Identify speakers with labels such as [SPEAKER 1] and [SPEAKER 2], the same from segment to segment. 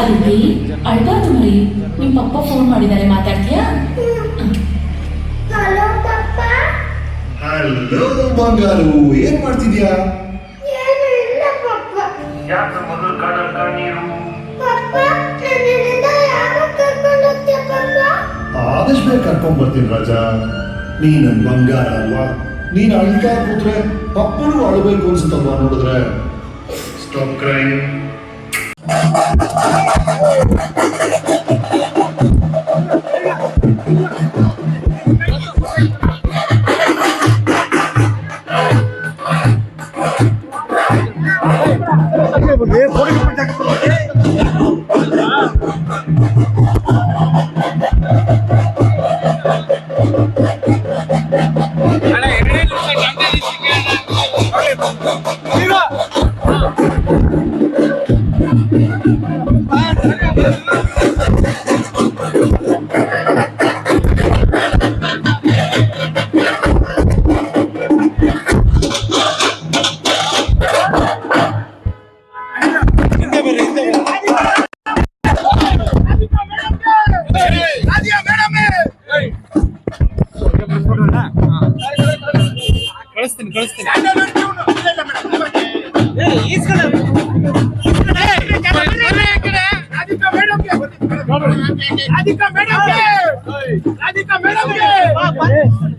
[SPEAKER 1] ಅದಕ್ಕೆ ಅಳ್ಬಾರ್ದು ಮರಿ. ನಿಮ್ಮ ಪಪ್ಪ ಫೋನ್ ಮಾಡಿದ್ದಾರೆ ಮಾತಾಡ್ತೀಯಾ?
[SPEAKER 2] ಹಲೋ ಪಪ್ಪ.
[SPEAKER 3] ಹಲೋ ಬಂಗಾರು. ಏನ್ ಮಾಡ್ತಿದ್ಯಾ?
[SPEAKER 4] ಯಾಕೆ ಮೊದಲು ನೀರು
[SPEAKER 3] ಆದಷ್ಟು ಬೇಗ ಕರ್ಕೊಂಡ್ ಬರ್ತೀನಿ ರಾಜ. ನೀ ನನ್ ಬಂಗಾರ ಅಲ್ವಾ? ನೀನ್ ಅಳ್ತಾ ಕೂತ್ರೆ ಪಪ್ಪನು ಅಳಬೇಕು ಅನ್ಸುತ್ತಲ್ವಾ ನೋಡಿದ್ರೆ? ಸ್ಟಾಪ್ ಕ್ರೈಮ್
[SPEAKER 5] ಕಳಿಸ್ತೀನಿ ಕಳಿಸ್ತೀನಿ
[SPEAKER 6] Radhika ಮೇಡಮ್ಗೆ Radhika ಮೇಡಮ್ಗೆ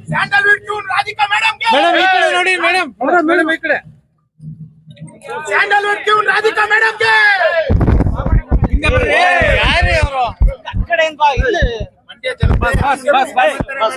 [SPEAKER 6] Sandalwood tune Radhika ಮೇಡಮ್ಗೆ
[SPEAKER 5] madam ಈ ಕಡೆ ನೋಡಿ ಮೇಡಮ್ ಮೇಡಮ್ ಈ ಕಡೆ
[SPEAKER 6] ಸ್ಯಾಂಡಲ್ವುಡ್ ಟ್ಯೂನ್ ರಾಧಿಕಾ ಮೇಡಮ್ಗೆ
[SPEAKER 5] ಯಾರೇ ಅವರು ಬಸ್ ಬಸ್ ಬಸ್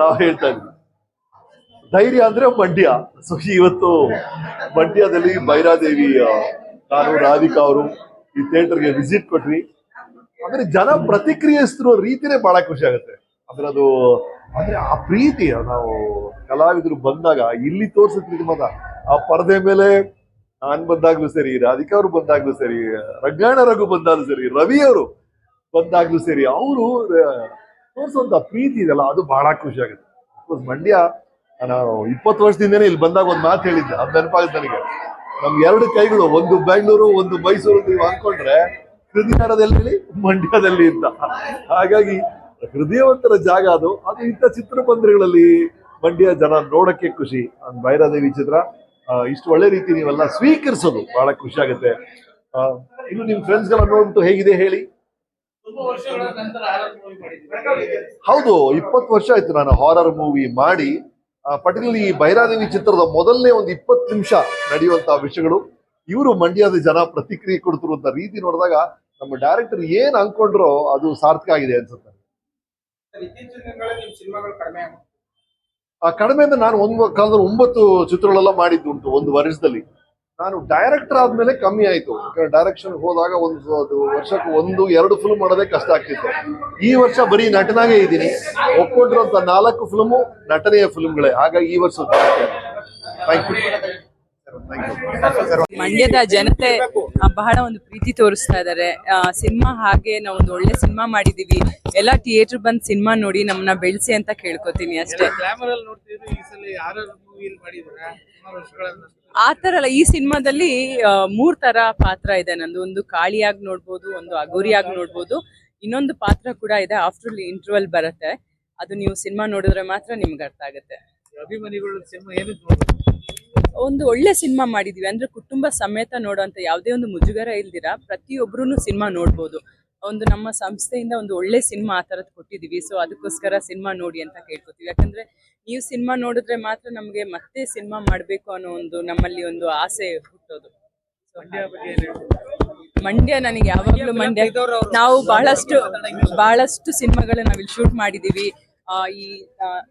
[SPEAKER 7] ನಾವು ಹೇಳ್ತಾ ಇದ್ವಿ. ಧೈರ್ಯ ಅಂದ್ರೆ ಮಂಡ್ಯ. ಸೊ ಇವತ್ತು ಮಂಡ್ಯದಲ್ಲಿ ಬೈರಾದೇವಿ ನಾನು ರಾಧಿಕಾ ಅವರು ಈ ಥಿಯೇಟರ್ಗೆ ವಿಸಿಟ್ ಕೊಟ್ರಿ ಅಂದ್ರೆ ಜನ ಪ್ರತಿಕ್ರಿಯಿಸ್ತಿರೋ ರೀತಿನೇ ಬಹಳ ಖುಷಿ ಆಗುತ್ತೆ. ಅಂದ್ರೆ ಅದು, ಅಂದ್ರೆ ಆ ಪ್ರೀತಿ ನಾವು ಕಲಾವಿದರು ಬಂದಾಗ, ಇಲ್ಲಿ ತೋರ್ಸಿದ್ವಿ ಮತ ಆ ಪರದೆ ಮೇಲೆ ನಾನ್ ಬಂದಾಗ್ಲೂ ಸರಿ, ರಾಧಿಕಾ ಅವರು ಬಂದಾಗ್ಲೂ ಸರಿ, ರಂಗಾಯಣ ರಘು ಬಂದಾಗ್ಲೂ ಸರಿ, ರವಿ ಅವರು ಬಂದಾಗ್ಲೂ ಸರಿ, ಅವರು ತೋರಿಸುವಂತ ಪ್ರೀತಿ ಇದೆಲ್ಲ ಅದು ಬಹಳ ಖುಷಿ ಆಗುತ್ತೆ. ಅಫ್ಕೋರ್ಸ್ ಮಂಡ್ಯ, ನಾನು ಇಪ್ಪತ್ತು ವರ್ಷದಿಂದನೇ ಇಲ್ಲಿ ಬಂದಾಗ ಒಂದು ಮಾತು ಹೇಳಿದ್ದೆ, ಅದು ನೆನಪಾಗುತ್ತೆ ನನಗೆ. ನಮ್ ಎರಡು ಕೈಗಳು, ಒಂದು ಬೆಂಗಳೂರು ಒಂದು ಮೈಸೂರು ನೀವು ಅಂದ್ಕೊಂಡ್ರೆ ಹೃದಯದಲ್ಲಿ ಮಂಡ್ಯದಲ್ಲಿ ಇದ್ದ. ಹಾಗಾಗಿ ಹೃದಯವಂತರ ಜಾಗ ಅದು. ಅದು ಇಂಥ ಚಿತ್ರಮಂದಿರಗಳಲ್ಲಿ ಮಂಡ್ಯ ಜನ ನೋಡಕ್ಕೆ ಖುಷಿ. ಭೈರಾದೇವಿ ಚಿತ್ರ ಇಷ್ಟು ಒಳ್ಳೆ ರೀತಿ ನೀವೆಲ್ಲ ಸ್ವೀಕರಿಸೋದು ಬಹಳ ಖುಷಿ ಆಗುತ್ತೆ. ಇನ್ನು ನಿಮ್ ಫ್ರೆಂಡ್ಸ್ಗೆಲ್ಲ ನೋಡ್ಬಿಟ್ಟು ಹೇಗಿದೆ ಹೇಳಿ? ಹೌದು ಇಪ್ಪತ್ತು ವರ್ಷ ಆಯ್ತು ನಾನು ಹಾರರ್ ಮೂವಿ ಮಾಡಿ. ಪರ್ಟಿಕ್ಯುಲರ್ಲಿ ಈ ಭೈರಾದೇವಿ ಚಿತ್ರದ ಮೊದಲನೇ ಒಂದು ಇಪ್ಪತ್ತು ನಿಮಿಷ ನಡೆಯುವಂತಹ ವಿಷಯಗಳು ಇವರು ಮಂಡ್ಯದ ಜನ ಪ್ರತಿಕ್ರಿಯೆ ಕೊಡ್ತಿರುವಂತ ರೀತಿ ನೋಡಿದಾಗ ನಮ್ಮ ಡೈರೆಕ್ಟರ್ ಏನ್ ಅನ್ಕೊಂಡ್ರೋ ಅದು ಸಾರ್ಥಕ ಆಗಿದೆ ಅನ್ಸುತ್ತೆ.
[SPEAKER 6] ಕಡಿಮೆ
[SPEAKER 7] ಅಂದ್ರೆ ನಾನು ಒಂದು ಕಾಲದಲ್ಲಿ ಒಂಬತ್ತು ಚಿತ್ರಗಳೆಲ್ಲ ಮಾಡಿದ್ದುಂಟು ಒಂದು ವರ್ಷದಲ್ಲಿ. ನಾನು ಡೈರೆಕ್ಟರ್ ಆದ್ಮೇಲೆ ಕಮ್ಮಿ ಆಯ್ತು. ಡೈರೆಕ್ಷನ್ ಹೋದಾಗ ಒಂದು ವರ್ಷಕ್ಕೆ ಒಂದು, ಎರಡು ಫಿಲ್ಮ್ ಮಾಡೋದೇ ಕಷ್ಟ ಆಗ್ತಿತ್ತು. ಈ ವರ್ಷ ಬರೀ ನಟನಾಗೆ ಇದ್ದೀನಿ. ಒಪ್ಕೊಂಡಿರುವಂತ ನಾಲ್ಕು ಫಿಲ್ಮು ನಟನೆಯ ಫಿಲ್ಮ್ಗಳೇ ಹಾಗಾಗಿ ಈ ವರ್ಷ ಥ್ಯಾಂಕ್ ಯು
[SPEAKER 8] ಮಂಡ್ಯದ ಜನತೆ ಬಹಳ ಒಂದು ಪ್ರೀತಿ ತೋರಿಸ್ತಾ ಇದ್ದಾರೆ ಸಿನಿಮಾ ಹಾಗೆ ನಾವು ಒಂದು ಒಳ್ಳೆ ಸಿನಿಮಾ ಮಾಡಿದೀವಿ. ಎಲ್ಲ ಥಿಯೇಟರ್ ಬಂದ್ ಸಿನಿಮಾ ನೋಡಿ ನಮ್ಮನ್ನ ಬೆಳೆಸಿ ಅಂತ ಕೇಳ್ಕೊತೀನಿ ಅಷ್ಟೇ. ಆ ತರ ಅಲ್ಲ ಈ ಸಿನಿಮಾದಲ್ಲಿ ಮೂರ್ ತರ ಪಾತ್ರ ಇದೆ ನಂದು. ಒಂದು ಕಾಳಿಯಾಗಿ ನೋಡ್ಬೋದು ಒಂದು ಅಗೋರಿಯಾಗಿ ನೋಡ್ಬೋದು. ಇನ್ನೊಂದು ಪಾತ್ರ ಕೂಡ ಇದೆ ಆಫ್ಟರ್ ಇಂಟರ್ವಲ್ ಬರುತ್ತೆ. ಅದು ನೀವು ಸಿನಿಮಾ ನೋಡಿದ್ರೆ ಮಾತ್ರ ನಿಮ್ಗೆ ಅರ್ಥ ಆಗುತ್ತೆ.
[SPEAKER 5] ಅಭಿಮಾನಿಗಳು ಸಿನಿಮಾ ಏನಕ್ಕೆ
[SPEAKER 8] ಒಂದು ಒಳ್ಳೆ ಸಿನಿಮಾ ಮಾಡಿದೀವಿ. ಅಂದ್ರೆ ಕುಟುಂಬ ಸಮೇತ ನೋಡುವಂತ ಯಾವುದೇ ಒಂದು ಮುಜುಗರ ಇಲ್ದಿರ ಪ್ರತಿಯೊಬ್ಬರೂ ಸಿನಿಮಾ ನೋಡ್ಬೋದು. ಒಂದು ನಮ್ಮ ಸಂಸ್ಥೆಯಿಂದ ಒಂದು ಒಳ್ಳೆ ಸಿನಿಮಾ ಆ ಥರದ್ದು ಕೊಟ್ಟಿದ್ದೀವಿ ಸೊ ಅದಕ್ಕೋಸ್ಕರ ಸಿನಿಮಾ ನೋಡಿ ಅಂತ ಕೇಳ್ಕೊತೀವಿ. ಯಾಕಂದ್ರೆ ನೀವು ಸಿನಿಮಾ ನೋಡಿದ್ರೆ ಮಾತ್ರ ನಮಗೆ ಮತ್ತೆ ಸಿನಿಮಾ ಮಾಡಬೇಕು ಅನ್ನೋ ಒಂದು ನಮ್ಮಲ್ಲಿ ಒಂದು ಆಸೆ ಹುಟ್ಟೋದು.
[SPEAKER 5] ಮಂಡ್ಯ
[SPEAKER 8] ನನಗೆ ಯಾವಾಗಲೂ ಮಂಡ್ಯ. ನಾವು ಬಹಳಷ್ಟು ಬಹಳಷ್ಟು ಸಿನಿಮಾಗಳನ್ನ ನಾವಿಲ್ಲಿ ಶೂಟ್ ಮಾಡಿದೀವಿ. ಈ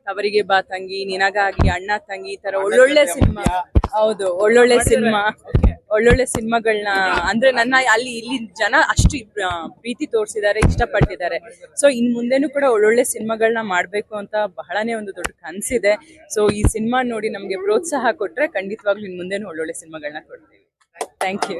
[SPEAKER 8] ತವರಿಗೆ ಬಾ ತಂಗಿ ನಿನಗಾಗಿ ಅಣ್ಣ ತಂಗಿ ಈ ತರ ಒಳ್ಳೊಳ್ಳೆ ಸಿನಿಮಾ. ಹೌದು ಒಳ್ಳೊಳ್ಳೆ ಸಿನಿಮಾ. ಒಳ್ಳೊಳ್ಳೆ ಸಿನಿಮಾಗಳನ್ನ ಅಂದ್ರೆ ನನ್ನ ಅಲ್ಲಿ ಇಲ್ಲಿ ಜನ ಅಷ್ಟು ಪ್ರೀತಿ ತೋರಿಸಿದ್ದಾರೆ ಇಷ್ಟಪಟ್ಟಿದ್ದಾರೆ. ಸೊ ಇನ್ ಮುಂದೆನೂ ಕೂಡ ಒಳ್ಳೊಳ್ಳೆ ಸಿನಿಮಾಗಳನ್ನ ಮಾಡ್ಬೇಕು ಅಂತ ಬಹಳನೇ ಒಂದು ದೊಡ್ಡ ಕನಸಿದೆ. ಸೊ ಈ ಸಿನಿಮಾ ನೋಡಿ ನಮಗೆ ಪ್ರೋತ್ಸಾಹ ಕೊಟ್ರೆ ಖಂಡಿತವಾಗ್ಲೂ ಇನ್ ಮುಂದೆನೂ ಒಳ್ಳೊಳ್ಳೆ ಸಿನಿಮಾಗಳನ್ನ ಕೊಡ್ತೀವಿ. Thank you